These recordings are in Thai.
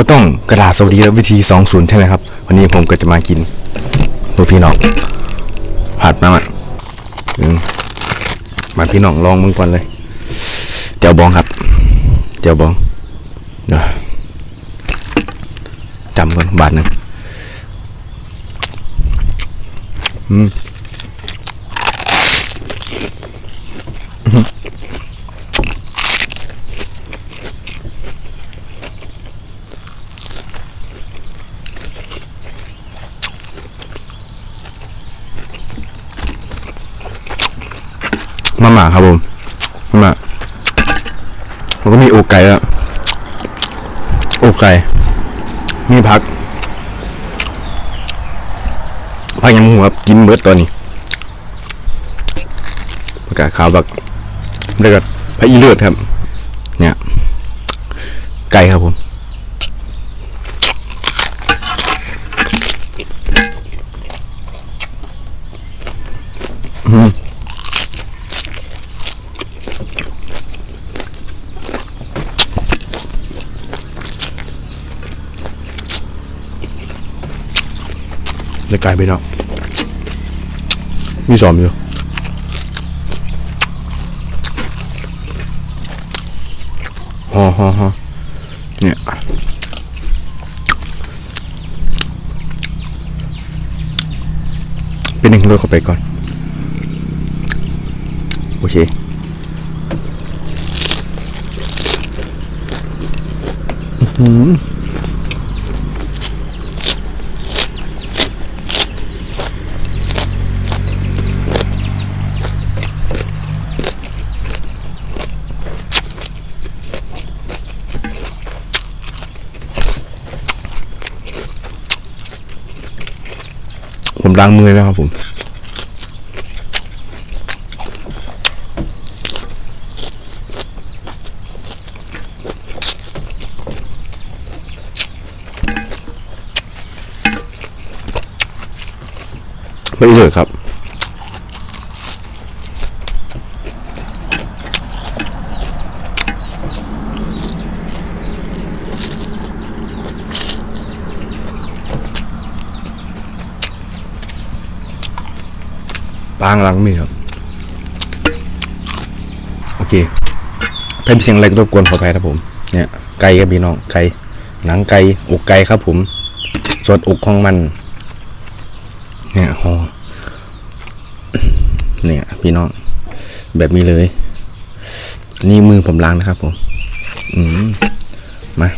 ก็ต้องกระดาษสวัสดีวิธี20ใช่ไหมครับ วันนี้ผมก็จะมากินตัวพี่น้องผัดมาอะมาพี่น้องลองมึงก่อนเลยเจียวบองครับเจียวบองเดี๋ยวจำก่อนบาทหนึ่งอืม มาม่าครับผมมาม่าแล้วก็มีอกไก่อะอกไก่ มีผักผักยังหัวครับกินเบิดตอนนี้ผักกาดขาวแบบเรียกว่าพระอีเลือดครับ เนี่ย ไก่ครับผมอืม ในไก่ไปเนาะมีสอมอยู่ฮอฮอฮอเนี่ยเป็นหนึ่งเลือกเข้าไปก่อน โอเคผม ล้างมือแล้วครับผมไม่เลยครับ ปางหลังมีครับ โอเค ถ้ามีเสียงอะไรก็รบกวนขออภัยครับผม เนี่ย ไก่ครับพี่น้อง ไก่ หนังไก่ อกไก่ครับผมส่วนอกของมัน เนี่ยโหเนี่ย พี่น้อง แบบนี้เลย นี่มือผมล้างนะครับผม อืม มา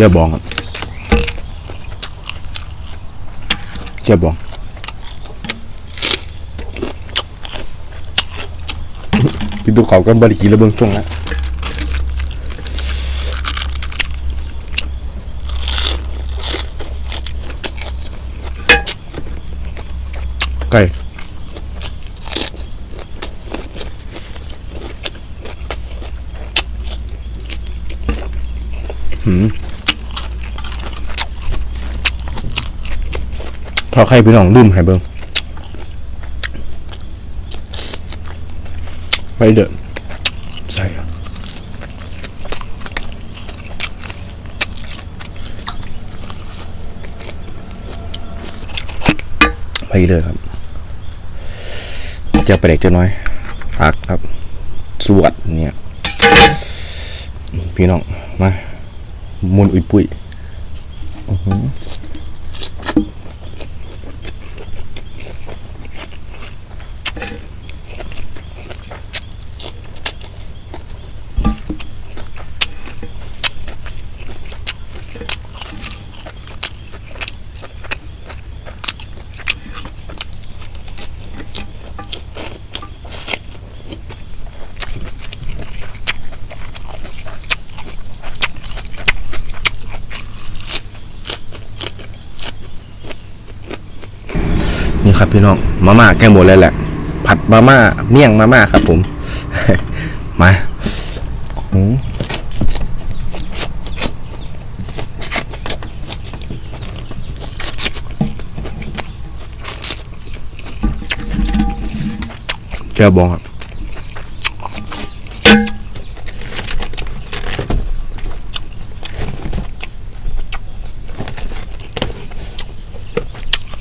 เจ้บองครับเจ้บองพี่ดูเขากันบริกีระเบิงช่วงนะไก่ ทอดไข่พี่น้องลืมให้เบิ่งไปเด้อใส่ไปเลยครับ จะไปเด็กจะน้อยพักครับสวดเนี่ย พี่น้อง มามุนอุ้ยปุ้ย ครับพี่น้องมาม่าใกล้หมดเลยแหละ ผัดมาม่าเมี่ยงมาม่าครับผม มาเจ้าบองครับ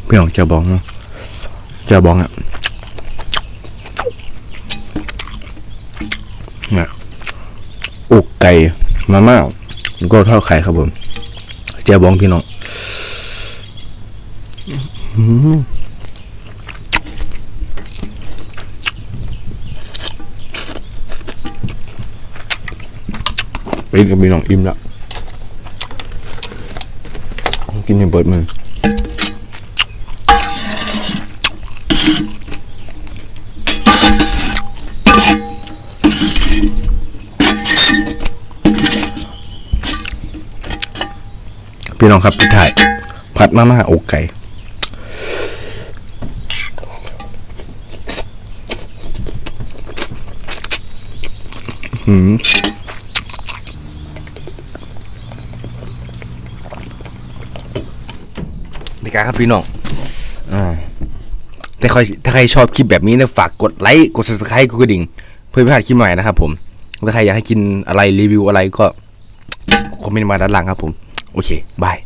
พี่น้องเจ้าบอง เนาะเจ้าบองอะนี่ยอกไก่มาม่าก็ทอดไข่ครับผมเจ้าบองพี่น้องอื้อหือเป็นกับพี่น้องอิ่มแล้วกินให้เบิดมือ พี่น้องครับพี่ถ่ายผัดมาม่าอกไก่หืมนี่การครับพี่น้องอ่าถ้าใครถ้าใครชอบคลิปแบบนี้นี่ยฝากกดไลค์กด subscribe กดกระดิ่ง เพื่อไม่พลาดคลิปใหม่นะครับผมถ้าใครอยากให้กินอะไรรีวิวอะไรก็คอมเมนต์มาด้านล่างครับผม โอเคบาย